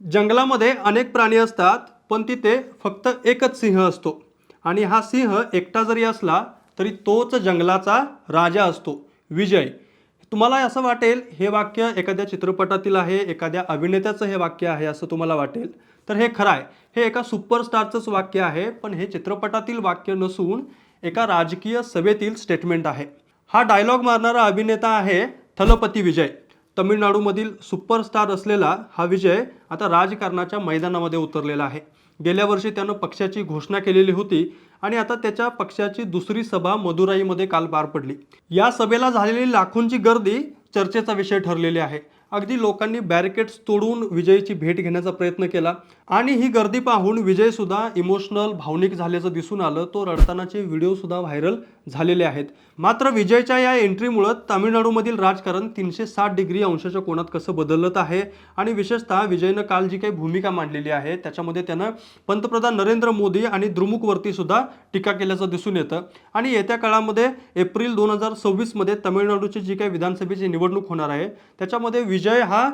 जंगलामध्ये अनेक प्राणी असतात पण तिथे फक्त एकच सिंह असतो. आणि हा सिंह एकटा जरी असला तरी तोच जंगलाचा राजा असतो. विजय. तुम्हाला असं वाटेल हे वाक्य एखाद्या चित्रपटातील आहे एखाद्या अभिनेत्याचं हे वाक्य आहे असं तुम्हाला वाटेल. तर हे खरं आहे. हे एका सुपरस्टारचंच वाक्य आहे पण हे चित्रपटातील वाक्य नसून एका राजकीय सभेतील स्टेटमेंट आहे. हा डायलॉग मारणारा अभिनेता आहे थलपती विजय. तमिळनाडूमधील सुपरस्टार असलेला हा विजय आता राजकारणाच्या मैदानामध्ये उतरलेला आहे. गेल्या वर्षी त्यानं पक्षाची घोषणा केलेली होती आणि आता त्याच्या पक्षाची दुसरी सभा मदुराईमध्ये काल पार पडली. या सभेला झालेली लाखोंची गर्दी चर्चेचा विषय ठरलेली आहे. अगदी लोकांनी बॅरिकेड्स तोडून विजयची भेट घेण्याचा प्रयत्न केला. आणि ही गर्दी पाहून विजयसुद्धा इमोशनल भावनिक झाल्याचं दिसून आलं. तो रडतानाचे व्हिडिओसुद्धा व्हायरल झालेले आहेत. मात्र विजयच्या या एंट्रीमुळं तामिळनाडूमधील राजकारण तीनशे साठ डिग्री अंशाच्या कोणात कसं बदलत आहे? आणि विशेषतः विजयनं काल जी काही भूमिका मांडलेली आहे त्याच्यामध्ये त्यानं पंतप्रधान नरेंद्र मोदी आणि द्रुमुकवरती सुद्धा टीका केल्याचं दिसून येतं. आणि येत्या काळामध्ये एप्रिल दोन हजार सव्वीसमध्ये तामिळनाडूची जी काही विधानसभेची निवडणूक होणार आहे त्याच्यामध्ये विजय हा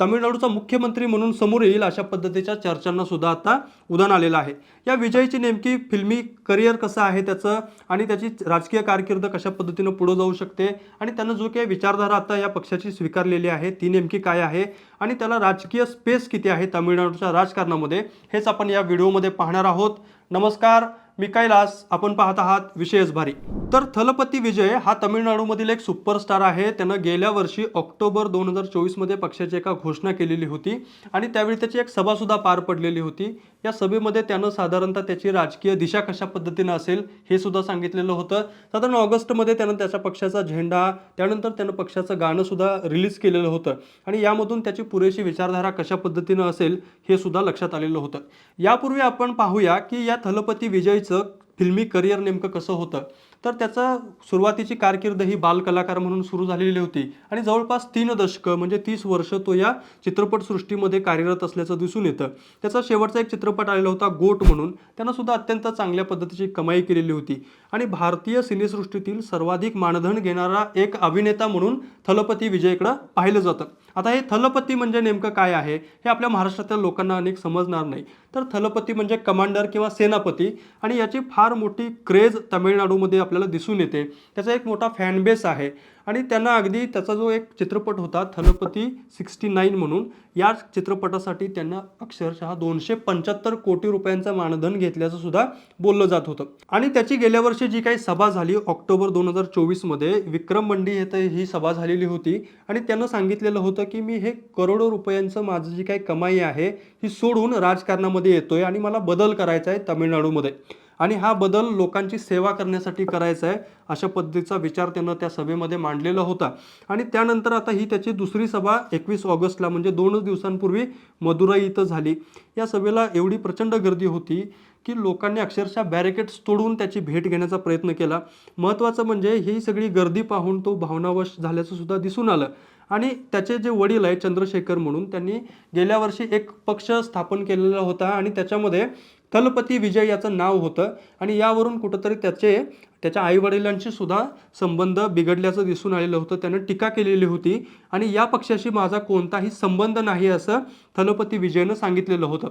तामिळनाडूचा मुख्यमंत्री म्हणून समोर येईल अशा पद्धतीच्या चर्चांना सुद्धा आता उदाहरण आलेलं आहे. या विजयची नेमकी फिल्मी करिअर कसं आहे त्याचं आणि त्याची राजकीय कारकीर्द कशा पद्धतीनं पुढे जाऊ शकते आणि त्यानं जो काही विचारधारा आता या पक्षाची स्वीकारलेली आहे ती नेमकी काय आहे आणि त्याला राजकीय स्पेस किती आहे तामिळनाडूच्या राजकारणामध्ये हेच आपण या व्हिडिओमध्ये पाहणार आहोत. नमस्कार मी कैलास आपण पाहत आहात विशेष भारी. तर थलपती विजय हा तमिळनाडूमधील एक सुपरस्टार आहे. त्यानं गेल्या वर्षी ऑक्टोबर दोन हजार चोवीसमध्ये पक्षाची एका घोषणा केलेली होती आणि त्यावेळी त्याची एक सभासुद्धा पार पडलेली होती. या सभेमध्ये त्यानं साधारणतः त्याची राजकीय दिशा कशा पद्धतीनं असेल हे सुद्धा सांगितलेलं होतं. साधारण ऑगस्टमध्ये त्यानं त्याच्या पक्षाचा झेंडा त्यानंतर त्यानं पक्षाचं गाणंसुद्धा रिलीज केलेलं होतं आणि यामधून त्याची पुरेशी विचारधारा कशा पद्धतीनं असेल हे सुद्धा लक्षात आलेलं होतं. यापूर्वी आपण पाहूया की या थलपती विजयचं फिल्मी करिअर नेमकं कसं होतं? तर त्याचा सुरुवातीची कारकीर्द ही बालकलाकार म्हणून सुरू झालेली होती. आणि जवळपास तीन दशकं म्हणजे तीस वर्ष तो या चित्रपटसृष्टीमध्ये कार्यरत असल्याचं दिसून येतं. त्याचा शेवटचा एक चित्रपट आलेला होता गोट म्हणून. त्यानं सुद्धा अत्यंत चांगल्या पद्धतीची कमाई केलेली होती. आणि भारतीय सिनेसृष्टीतील सर्वाधिक मानधन घेणारा एक अभिनेता म्हणून थलपती विजयकडं पाहिलं जातं. आता हे थलपती म्हणजे नेमकं काय आहे? हे आपल्या महाराष्ट्रातील लोकांना अनेक समजणार नाही. तर थलपती म्हणजे कमांडर किंवा सेनापती आणि याची फार मोठी क्रेज तामिळनाडूमध्ये आपल्याला दिसून येते. त्याचा एक मोठा फॅनबेस आहे. आणि त्यांना अगदी त्याचा जो एक चित्रपट होता थलपती सिक्स्टी नाईन म्हणून या चित्रपटासाठी त्यांना अक्षरशः दोनशे पंच्याहत्तर कोटी रुपयांचं मानधन घेतल्याचं सुद्धा बोललं जात होतं. आणि त्याची गेल्या वर्षी जी काही सभा झाली ऑक्टोबर दोन हजार चोवीसमध्ये विक्रम मंडी येथे ही सभा झालेली होती आणि त्यानं सांगितलेलं होतं की मी हे करोडो रुपयांचं माझं जी काही कमाई आहे ही सोडून राजकारणामध्ये येतोय आणि मला बदल करायचा आहे तामिळनाडूमध्ये. आणि हा बदल लोकांची सेवा करण्यासाठी करायचा आहे अशा पद्धतीचा विचार त्यानं त्या सभेमध्ये मांडलेला होता. आणि त्यानंतर आता ही त्याची दुसरी सभा एकवीस ऑगस्टला म्हणजे दोनच दिवसांपूर्वी मदुराई इथं झाली. या सभेला एवढी प्रचंड गर्दी होती की लोकांनी अक्षरशः बॅरिकेड्स तोडून त्याची भेट घेण्याचा प्रयत्न केला. महत्त्वाचं म्हणजे ही सगळी गर्दी पाहून तो भावनावश झाल्याचं सुद्धा दिसून आलं. आणि त्याचे जे वडील आहे चंद्रशेखर म्हणून त्यांनी गेल्या वर्षी एक पक्ष स्थापन केलेला होता आणि त्याच्यामध्ये थलपती विजय याचं नाव होतं. आणि यावरून कुठंतरी त्याचे त्याच्या आईवडिलांशी सुद्धा संबंध बिघडल्याचं दिसून आलेलं होतं. त्यानं टीका केलेली होती. आणि या पक्षाशी माझा कोणताही संबंध नाही असं थलपती विजयनं सांगितलेलं होतं.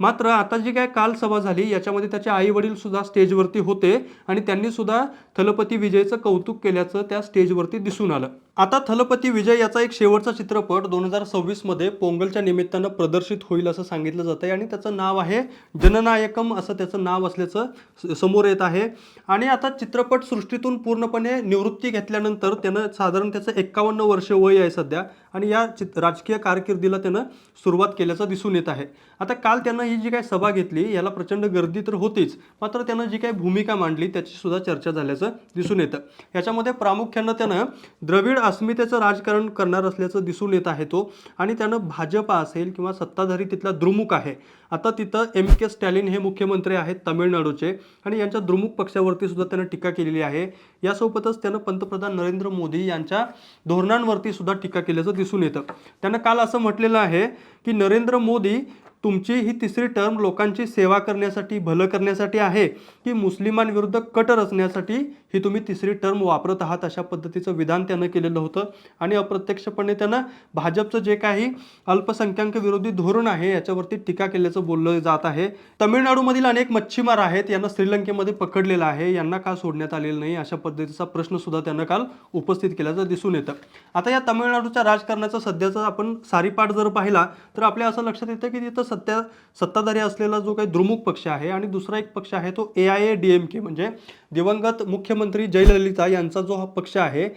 मात्र आता जी काय काल सभा झाली याच्यामध्ये त्याचे आईवडील सुद्धा स्टेजवरती होते. आणि त्यांनी सुद्धा थलपती विजयचं कौतुक केल्याचं त्या स्टेजवरती दिसून आलं. आता थलपती विजय याचा एक शेवटचा चित्रपट दोन हजार सव्वीसमध्ये पोंगलच्या निमित्तानं प्रदर्शित होईल असं सांगितलं जातं आणि त्याचं नाव आहे जननायकम असं त्याचं नाव असल्याचं स- समोर येत आहे. आणि आता चित्रपट सृष्टीतून पूर्णपणे निवृत्ती घेतल्यानंतर त्यानं साधारण त्याचं एक्कावन्न वर्ष वय आहे सध्या आणि या चित राजकीय कारकिर्दीला त्यानं सुरुवात केल्याचं दिसून येत आहे. आता काल त्यानं ही जी काही सभा घेतली याला प्रचंड गर्दी तर होतीच मात्र त्यानं जी काही भूमिका मांडली त्याची सुद्धा चर्चा झाल्याचं दिसून येतं. याच्यामध्ये प्रामुख्यानं त्यानं द्रविड अस्मितेचं राजकारण करणार असल्याचं दिसून येत आहे तो. आणि त्यानं भाजपा असेल किंवा सत्ताधारी तिथला द्रुमुक आहे. आता तिथं एम के स्टॅलिन हे मुख्यमंत्री आहेत तामिळनाडूचे आणि यांच्या द्रुमुक पक्षावरती सुद्धा त्यानं टीका केलेली आहे. यासोबतच त्यानं पंतप्रधान नरेंद्र मोदी यांच्या धोरणांवरती सुद्धा टीका केल्याचं दिसून येतं. त्यानं काल असं म्हटलेलं आहे की नरेंद्र मोदी तुमची ही तिसरी टर्म लोकांची सेवा करण्यासाठी भलं करण्यासाठी आहे की मुस्लिमांविरुद्ध कट रचण्यासाठी ही तुम्ही तिसरी टर्म वापरत आहात अशा पद्धतीचं विधान त्यानं केलेलं होतं. आणि अप्रत्यक्षपणे त्यानं भाजपचं जे काही अल्पसंख्याक विरोधी धोरण आहे याच्यावरती टीका केल्याचं बोललं जात आहे. तमिळनाडूमधील अनेक मच्छीमार आहेत यांना श्रीलंकेमध्ये पकडलेलं आहे. यांना का सोडण्यात आलेलं नाही? अशा पद्धतीचा प्रश्न सुद्धा त्यानं काल उपस्थित केल्याचं दिसून येतं. आता या तमिळनाडूच्या राजकारणाचा सध्याचा आपण सारीपाठ जर पाहिला तर आपल्या असं लक्षात येतं की तिथं सत्या सत्ताधारी असलेला जो काही द्रुमुक पक्ष आहे आणि दुसरा एक पक्ष आहे तो A I A D M K म्हणजे दिवंगत मुख्यमंत्री जयललिता यांचा जो हा पक्ष आहे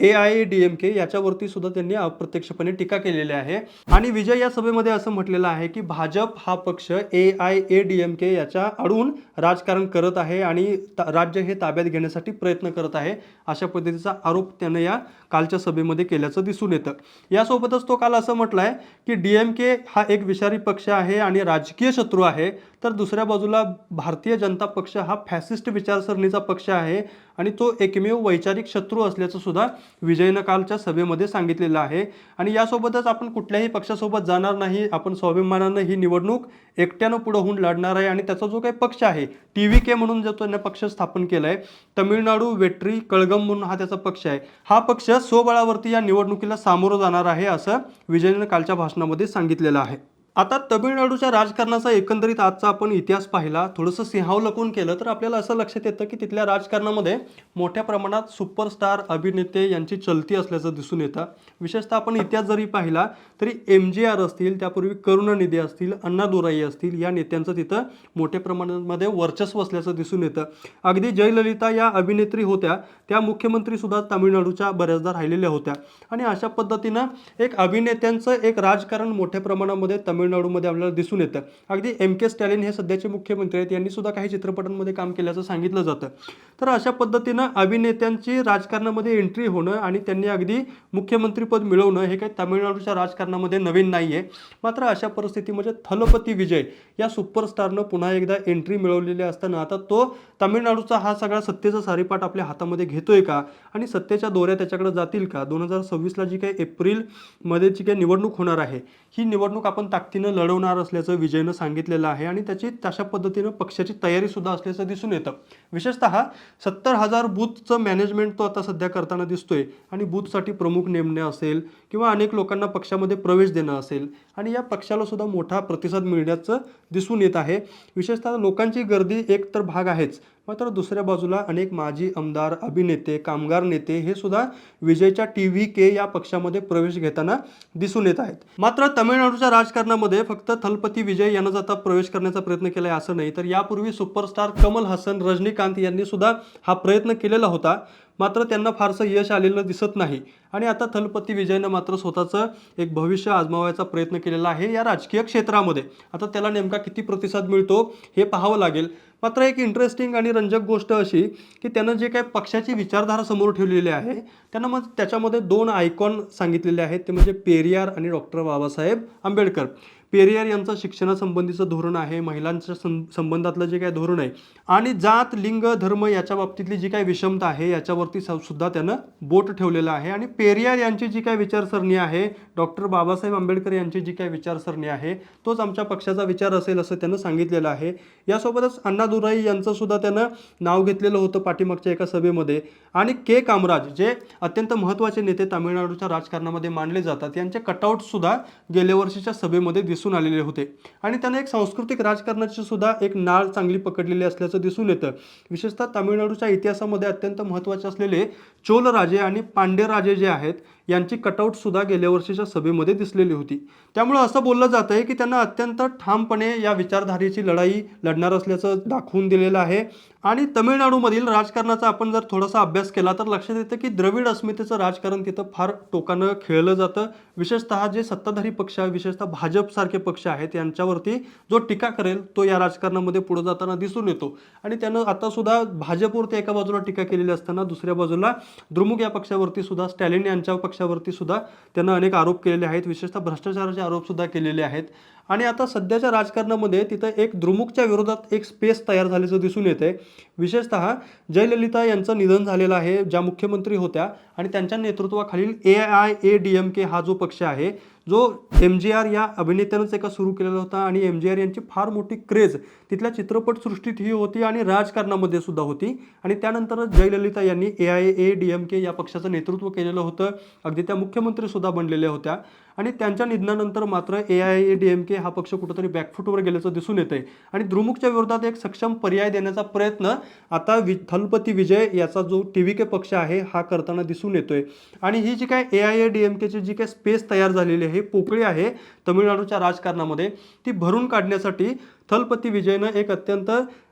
A I A D M K याच्यावरती सुद्धा त्यांनी अप्रत्यक्षपणे टीका केलेली आहे. आणि विजय या सभेमध्ये असं म्हटलेलं आहे की भाजप हा पक्ष A I A D M K याच्या अडून राजकारण करत आहे आणि राज्य हे ताब्यात घेण्यासाठी प्रयत्न करत आहे अशा पद्धतीचा आरोप त्यानं या कालच्या सभेमध्ये केल्याचं दिसून येतं. यासोबतच तो काल असं म्हटलं आहे की डी एम के हा एक विषारी पक्ष आहे आणि राजकीय शत्रू आहे तर दुसऱ्या बाजूला भारतीय जनता पक्ष हा फॅसिस्ट विचारसरणीचा पक्ष आहे आणि तो एकमेव वैचारिक शत्रू असल्याचं सुद्धा विजयनं कालच्या सभेमध्ये सांगितलेलं आहे. आणि यासोबतच आपण कुठल्याही पक्षासोबत जाणार नाही आपण स्वाभिमानानं ही निवडणूक एकट्यानं पुढं होऊन लढणार आहे आणि त्याचा जो काही पक्ष आहे टी व्ही के म्हणून जो त्यानं पक्ष स्थापन केला आहे तमिळनाडू वेट्री कळगम म्हणून हा त्याचा पक्ष आहे. हा पक्ष स्वबळावरती या निवडणुकीला सामोरं जाणार आहे असं विजयनं कालच्या भाषणामध्ये सांगितलेलं आहे. आता तमिळनाडूच्या राजकारणाचा एकंदरीत आजचा आपण इतिहास पाहिला थोडंसं सिंहावलकून केलं तर आपल्याला असं लक्षात येतं की तिथल्या राजकारणामध्ये मोठ्या प्रमाणात सुपरस्टार अभिनेते यांची चलती असल्याचं दिसून येतं. विशेषतः आपण इतिहास जरी पाहिला तरी एम जी आर असतील त्यापूर्वी करुणानिधी असतील अण्णादुराई असतील या नेत्यांचं तिथं मोठ्या प्रमाणामध्ये वर्चस्व असल्याचं दिसून येतं. अगदी जयललिता या अभिनेत्री होत्या त्या मुख्यमंत्री सुद्धा तामिळनाडूच्या बऱ्याचदा राहिलेल्या होत्या. आणि अशा पद्धतीनं एक अभिनेत्यांचं एक राजकारण मोठ्या प्रमाणामध्ये तमिळ तमिळनाडूमध्ये आपल्याला दिसून येतं. अगदी एम के स्टॅलिन हे सध्याचे मुख्यमंत्री आहेत. यांनी सुद्धा काही चित्रपटांमध्ये काम केल्याचं सांगितलं जातं. तर अशा पद्धतीनं अभिनेत्यांची राजकारणामध्ये एंट्री होणं आणि त्यांनी अगदी मुख्यमंत्रीपद मिळवणं हे काही तामिळनाडूच्या राजकारणामध्ये नवीन नाही आहे मात्र अशा परिस्थितीमध्ये थलपती विजय या सुपरस्टारनं पुन्हा एकदा एंट्री मिळवलेली असताना आता तो तामिळनाडूचा हा सगळा सत्तेचा सारीपाठ आपल्या हातामध्ये घेतोय का? आणि सत्तेच्या दोऱ्या त्याच्याकडे जातील का? दोन हजार सव्वीसला जी काही एप्रिलमध्ये जी काही निवडणूक होणार आहे ही निवडणूक आपण ताकदीनं लढवणार असल्याचं विजयनं सांगितलेलं आहे आणि त्याची तशा पद्धतीनं पक्षाची तयारीसुद्धा असल्याचं दिसून येतं. विशेषतः सत्तर हजार बूथचं मॅनेजमेंट तो आता सध्या करताना दिसतोय आणि बूथसाठी प्रमुख नेमणे असेल किंवा अनेक लोकांना पक्षामध्ये प्रवेश देणं असेल आणि या पक्षाला सुद्धा मोठा प्रतिसाद मिळण्याचं दिसून येत आहे. विशेषतः लोकांची गर्दी एक तर भाग आहेच मात्र दुसऱ्या बाजूला अनेक माजी आमदार अभिनेते कामगार नेते हे सुद्धा विजयच्या टी व्ही के या पक्षामध्ये प्रवेश घेताना दिसून येत आहेत. मात्र तमिळनाडूच्या राजकारणामध्ये फक्त थलपती विजय यांनाच आता प्रवेश करण्याचा प्रयत्न केला आहे असं नाही तर यापूर्वी सुपरस्टार कमल हसन रजनीकांत यांनी सुद्धा हा प्रयत्न केलेला होता. मात्र त्यांना फारसं यश आलेलं दिसत नाही. आणि आता थलपती विजयनं मात्र स्वतःचं एक भविष्य आजमावायचा प्रयत्न केलेला आहे या राजकीय क्षेत्रामध्ये. आता त्याला नेमका किती प्रतिसाद मिळतो हे पाहावं लागेल. मात्र एक इंटरेस्टिंग आणि रंजक गोष्ट अशी की त्यानं जे काही पक्षाची विचारधारा समोर ठेवलेली आहे त्यानं मग त्याच्यामध्ये दोन आयकॉन सांगितलेले आहेत. ते म्हणजे पेरियार आणि डॉक्टर बाबासाहेब आंबेडकर. पेरियार यांचं शिक्षणासंबंधीचं धोरण आहे महिलांच्या सं संबंधातलं जे काही धोरण आहे आणि जात लिंग धर्म याच्या बाबतीतली जी काही विषमता आहे याच्यावरती स- सुद्धा त्यानं बोट ठेवलेलं आहे आणि पेरियार यांची जी काय विचारसरणी आहे डॉक्टर बाबासाहेब आंबेडकर यांची जी काय विचारसरणी आहे तोच आमच्या पक्षाचा विचार असेल असं त्यानं सांगितलेलं आहे. यासोबतच अण्णादुराई दुराई यांचंसुद्धा त्यानं नाव घेतलेलं होतं पाठीमागच्या एका सभेमध्ये. आणि के. कामराज जे अत्यंत महत्त्वाचे नेते तामिळनाडूच्या राजकारणामध्ये मानले जातात यांचे कटआउटसुद्धा गेल्या वर्षीच्या सभेमध्ये दिसून आलेले होते. आणि त्यानं एक सांस्कृतिक राजकारणाची सुद्धा एक नाळ चांगली पकडलेली असल्याचं दिसून येतं. विशेषतः तामिळनाडूच्या इतिहासामध्ये अत्यंत महत्त्वाचे असलेले चोल राजे आणि पांडे राजे जे आहेत. यांची कटआउटसुद्धा गेल्या वर्षीच्या सभेमध्ये दिसलेली होती. त्यामुळे असं बोललं जात आहे की त्यांना अत्यंत ठामपणे या विचारधारेची लढाई लढणार असल्याचं दाखवून दिलेलं आहे. आणि तमिळनाडूमधील राजकारणाचा आपण जर थोडासा अभ्यास केला तर लक्षात येतं की द्रविड अस्मितेचं राजकारण तिथं फार टोकानं खेळलं जातं. विशेषतः जे सत्ताधारी पक्ष आहे विशेषतः भाजपसारखे पक्ष आहेत यांच्यावरती जो टीका करेल तो या राजकारणामध्ये पुढे जाताना दिसून येतो. आणि त्यानं आता सुद्धा भाजपवरती एका बाजूला टीका केलेली असताना दुसऱ्या बाजूला द्रुमुक या पक्षावरती सुद्धा स्टॅलिन यांच्या पक्ष पक्षावरती सुद्धा त्यांना अनेक आरोप केलेले आहेत. विशेषतः भ्रष्टाचाराचे आरोप सुद्धा केलेले आहेत. आणि आता सध्याच्या राजकारणामध्ये तिथं एक द्रुमुकच्या विरोधात एक स्पेस तयार झाल्याचं दिसून येते विशेषतः जयललिता यांचं निधन झालेलं आहे ज्या मुख्यमंत्री होत्या आणि त्यांच्या नेतृत्वाखालील A I A D M K हा जो पक्ष आहे जो एम जी आर या अभिनेत्यानंच एका सुरू केलेला होता आणि एम जी आर यांची फार मोठी क्रेज तिथल्या चित्रपटसृष्टीत ही होती आणि राजकारणामध्ये सुद्धा होती. आणि त्यानंतरच जयललिता यांनी A I A D M K या पक्षाचं नेतृत्व केलेलं होतं. अगदी त्या मुख्यमंत्रीसुद्धा बनलेल्या होत्या. आणि त्यांच्या निधनानंतर मात्र A I A D M K हा पक्ष कुठंतरी बॅकफूटवर गेल्याचं दिसून येतंय. आणि द्रुमुकच्या विरोधात एक सक्षम पर्याय देण्याचा प्रयत्न आता वि थलपती विजय याचा जो टी व्ही के पक्ष आहे हा करताना दिसून येतोय. आणि ही जी काय A I A D M केची जी काय स्पेस तयार झालेली आहे पोकळी आहे तमिळनाडूच्या राजकारणामध्ये ती भरून काढण्यासाठी थलपती विजयनं एक अत्यंत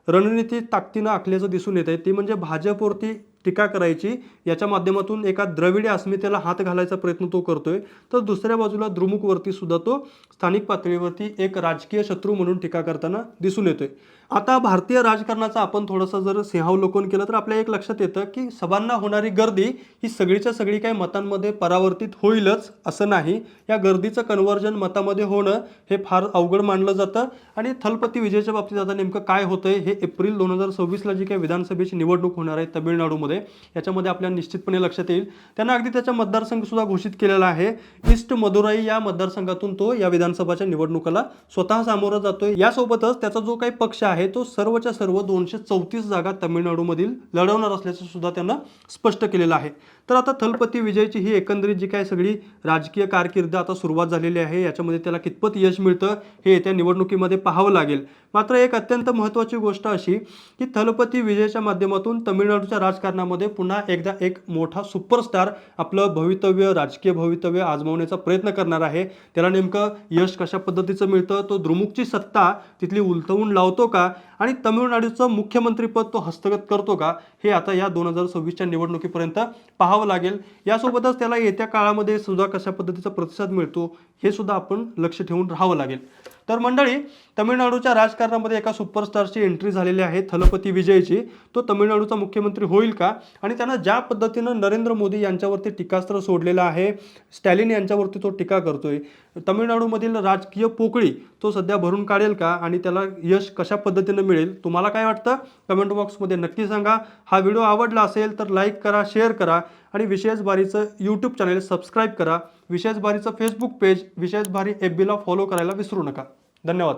रणनीती ताकदीनं आखल्याचं दिसून येत आहे ती म्हणजे भाजपवरती टीका करायची. याच्या माध्यमातून एका द्रविडी अस्मितेला हात घालायचा प्रयत्न तो करतोय. तर दुसऱ्या बाजूला द्रुमुकवरती सुद्धा तो स्थानिक पातळीवरती एक राजकीय शत्रू म्हणून टीका करताना दिसून येतोय. आता भारतीय राजकारणाचा आपण थोडंसं जर सिंहावलोकन केलं तर आपल्या एक लक्षात येतं की सभांना होणारी गर्दी ही सगळीच्या सगळी काही मतांमध्ये परावर्तित होईलच असं नाही. या गर्दीचं कन्व्हर्जन मतामध्ये होणं हे फार अवघड मानलं जातं. आणि थलपती विजयच्या बाबतीत आता नेमकं काय होतंय हे एप्रिल दोन हजार सव्वीसला जी काही विधानसभेची निवडणूक होणार आहे तमिळनाडूमध्ये याच्यामध्ये आपल्याला निश्चितपणे लक्षात येईल. त्यांना अगदी त्याचा मतदारसंघसुद्धा घोषित केलेला आहे. ईस्ट मदुराई या मतदारसंघातून तो या विधानसभाच्या निवडणुकाला स्वतः सामोरं जातोय. यासोबतच त्याचा जो काही पक्ष आहे तो सर्वच्या सर्व दोनशे चौतीस जागा तमिळनाडूमधील लढवणार असल्याचं सुद्धा त्यांना स्पष्ट केलेलं आहे. तर आता थलपती विजयची ही एकंदरीत जी काय सगळी राजकीय कारकीर्द आता सुरुवात झालेली आहे याच्यामध्ये त्याला कितपत यश मिळतं हे येत्या निवडणुकीमध्ये पाहावं लागेल. मात्र एक अत्यंत महत्त्वाची गोष्ट अशी की थलपती विजयच्या माध्यमातून तमिळनाडूच्या राजकारणामध्ये पुन्हा एकदा एक मोठा सुपरस्टार आपलं भवितव्य राजकीय भवितव्य आजमावण्याचा प्रयत्न करणार आहे. त्याला नेमकं यश कशा पद्धतीचं मिळतं? तो द्रुमुखची सत्ता तिथली उलटवून लावतो का? आणि तमिळनाडूचं मुख्यमंत्रीपद तो हस्तगत करतो का हे आता या दोन हजार सव्वीसच्या निवडणुकीपर्यंत पाहावं लागेल. यासोबतच त्याला येत्या काळामध्ये सुद्धा कशा पद्धतीचा प्रतिसाद मिळतो हे सुद्धा आपण लक्ष ठेवून राहावं लागेल. तर मंडळी तमिळनाडूच्या राजकारणामध्ये एका सुपरस्टारची एंट्री झालेली आहे थलपती विजयची. तो तमिळनाडूचा मुख्यमंत्री होईल का? आणि त्यांना ज्या पद्धतीनं नरेंद्र मोदी यांच्यावरती टीकास्त्र सोडलेलं आहे स्टॅलिन यांच्यावरती तो टीका करतोय. तमिळनाडूमधील राजकीय पोकळी तो सध्या भरून काढेल का? आणि त्याला यश कशा पद्धतीनं मिळेल? तुम्हाला काय वाटतं? कमेंट बॉक्समध्ये नक्की सांगा. हा व्हिडिओ आवडला असेल तर लाईक करा शेअर करा आणि विशेष बारीचं यूट्यूब चॅनेल सबस्क्राईब करा. विशेष भारीचं फेसबुक पेज विशेष भारी एफ बीला फॉलो करायला विसरू नका. धन्यवाद.